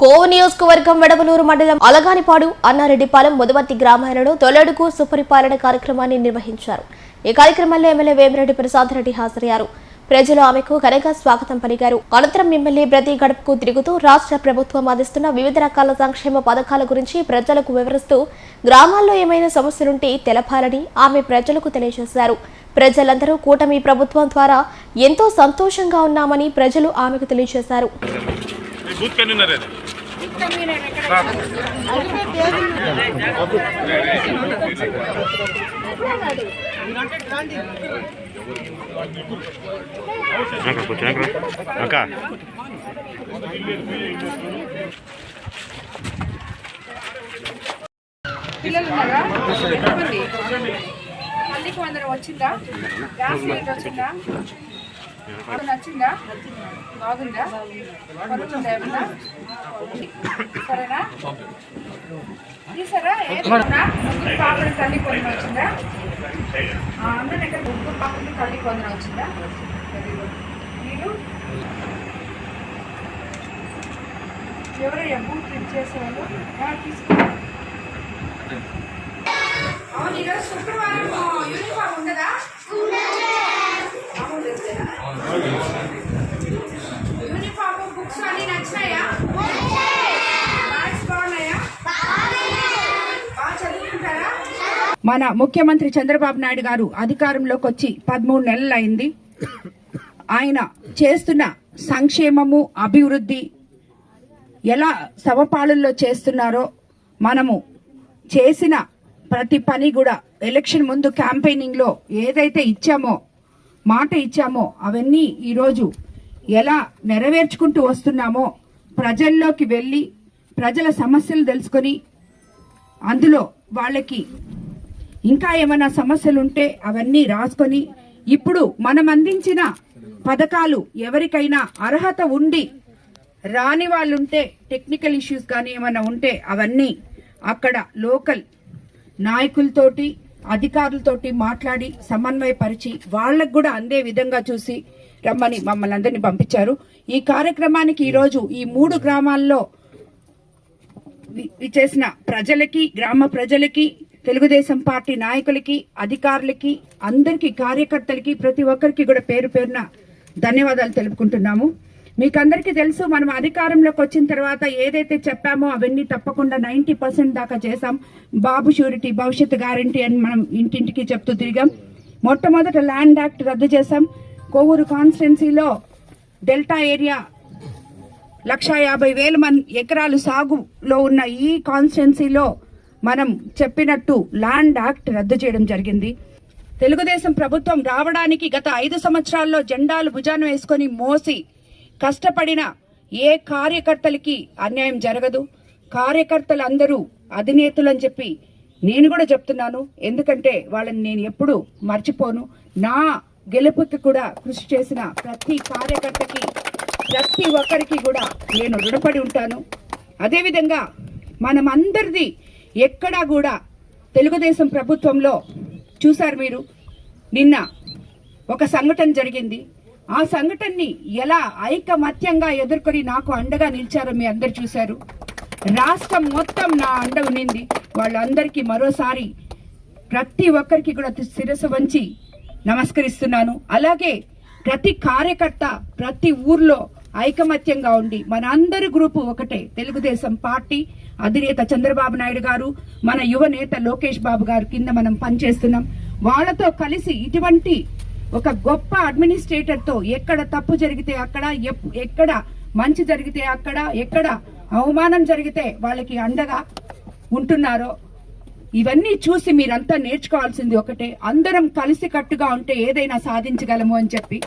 కోవు నియోజకవర్గం వెడవలూరు మండలం అలగానిపాడు అన్నారెడ్డిపాలెం ముదవర్తి గ్రామాలలో తొలడుగు సుపరిపాలన కార్యక్రమాన్ని నిర్వహించారు. ఈ కార్యక్రమంలో ఎమ్మెల్యే వేమిరెడ్డి ప్రసాద్ రెడ్డి హాజరయ్యారు. ప్రజలు ఆమెకు ఘనంగా స్వాగతం పలికారు. అనంతరం ఎమ్మెల్యే ప్రతి గడపకు తిరుగుతూ రాష్ట్ర ప్రభుత్వం అందిస్తున్న వివిధ రకాల సంక్షేమ పథకాల గురించి ప్రజలకు వివరిస్తూ గ్రామాల్లో ఏమైనా సమస్యలుంటే తెలపాలని ఆమె ప్రజలకు తెలియజేశారు. ప్రజలందరూ కూటమి ప్రభుత్వం ద్వారా ఎంతో సంతోషంగా ఉన్నామని ప్రజలు ఆమెకు తెలియజేశారు. కూర్చో అక్క. పిల్లలు ఉన్నారా? చెప్పండి. మళ్ళీకి వందనం వచ్చిందా? గ్యాస్ సిలిండర్ వచ్చిందా? నచ్చిందా? బాగుందా? ఏమన్నా? సరేనా? తీసారా? ఏమన్నా ముగ్గురు పాపలు తల్లి కొందరం వచ్చిందా? అందరి దగ్గర ముగ్గురు పాపలు తల్లి కొందరం వచ్చిందా? వెరీ గుడ్ మీరు? ఎవరయ్యా బూట్ ట్రిప్ చేసేవాళ్ళు? ఆ, తీసుకో. అవును ఈరోజు శుక్రవారం యూనిఫామ్ ఉండదా అవును లేదులేదా? యూనిఫామ్ బుక్స్ అన్ని నచ్చినాయా? మన ముఖ్యమంత్రి చంద్రబాబు నాయుడు గారు అధికారంలోకి వచ్చి పదమూడు నెలలు అయింది. ఆయన చేస్తున్న సంక్షేమము అభివృద్ధి ఎలా సమపాలనలో చేస్తున్నారో మనము చేసిన ప్రతి పని కూడా ఎలక్షన్ ముందు క్యాంపెయినింగ్లో ఏదైతే ఇచ్చామో మాట ఇచ్చామో అవన్నీ ఈరోజు ఎలా నెరవేర్చుకుంటూ వస్తున్నామో ప్రజల్లోకి వెళ్ళి ప్రజల సమస్యలు తెలుసుకొని అందులో వాళ్ళకి ఇంకా ఏమైనా సమస్యలు ఉంటే అవన్నీ రాసుకొని ఇప్పుడు మనం అందించిన పథకాలు ఎవరికైనా అర్హత ఉండి రాని వాళ్ళు ఉంటే టెక్నికల్ ఇష్యూస్ కానీ ఏమైనా ఉంటే అవన్నీ అక్కడ లోకల్ నాయకులతోటి అధికారులతోటి మాట్లాడి సమన్వయపరిచి వాళ్ళకు కూడా అందే విధంగా చూసి రమ్మని మమ్మల్ని అందరినీ పంపించారు. ఈ కార్యక్రమానికి ఈరోజు ఈ మూడు గ్రామాల్లో వి- ప్రజలకి గ్రామ ప్రజలకి తెలుగుదేశం పార్టీ నాయకులకి అధికారులకి అందరికీ కార్యకర్తలకి ప్రతి ఒక్కరికి కూడా పేరు పేరున ధన్యవాదాలు తెలుపుకుంటున్నాము. మీకు అందరికీ తెలుసు మనం అధికారంలోకి వచ్చిన తర్వాత ఏదైతే చెప్పామో అవన్నీ తప్పకుండా నైన్టీ పర్సెంట్ దాకా చేసాం బాబు షూరిటీ భవిష్యత్ గ్యారంటీ అని మనం ఇంటింటికి చెప్తూ తిరిగాం. మొట్టమొదట ల్యాండ్ యాక్ట్ రద్దు చేశాం. కోవూరు కాన్స్టిట్యున్సీలో డెల్టా ఏరియా లక్ష యాభై వేల మంది ఎకరాలు సాగులో ఉన్న ఈ కాన్స్టిట్యున్సీలో మనం చెప్పినట్టు ల్యాండ్ యాక్ట్ రద్దు చేయడం జరిగింది. తెలుగుదేశం ప్రభుత్వం రావడానికి గత ఐదు సంవత్సరాల్లో జెండాలు భుజాన వేసుకొని మోసి కష్టపడిన ఏ కార్యకర్తలకి అన్యాయం జరగదు. కార్యకర్తలందరూ అధినేతలు అని చెప్పి నేను కూడా చెప్తున్నాను. ఎందుకంటే వాళ్ళని నేను ఎప్పుడు మర్చిపోను. నా గెలుపుకి కూడా కృషి చేసిన ప్రతి కార్యకర్తకి ప్రతి ఒక్కరికి కూడా నేను రుణపడి ఉంటాను. అదేవిధంగా మనం అందరిది ఎక్కడా కూడా తెలుగుదేశం ప్రభుత్వంలో చూశారు మీరు? నిన్న ఒక సంఘటన జరిగింది. ఆ సంఘటనని ఎలా ఐకమత్యంగా ఎదుర్కొని నాకు అండగా నిలిచారో మీ అందరు చూశారు. రాష్ట్రం మొత్తం నా అండ ఉన్నింది. వాళ్ళందరికీ మరోసారి ప్రతి ఒక్కరికి కూడా శిరస్సు వంచి నమస్కరిస్తున్నాను. అలాగే ప్రతి కార్యకర్త ప్రతి ఊర్లో ఐకమత్యంగా ఉండి మన అందరి గ్రూపు ఒకటే తెలుగుదేశం పార్టీ అధినేత చంద్రబాబు నాయుడు గారు మన యువ నేత లోకేష్ బాబు గారు కింద మనం పనిచేస్తున్నాం. వాళ్ళతో కలిసి ఇటువంటి ఒక గొప్ప అడ్మినిస్ట్రేటర్తో ఎక్కడ తప్పు జరిగితే అక్కడ ఎప్- ఎక్కడ మంచి జరిగితే అక్కడ ఎక్కడ అవమానం జరిగితే వాళ్ళకి అండగా ఉంటున్నారో ఇవన్నీ చూసి మీరంతా నేర్చుకోవాల్సింది ఒకటే. అందరం కలిసి కట్టుగా ఉంటే ఏదైనా సాధించగలము అని చెప్పి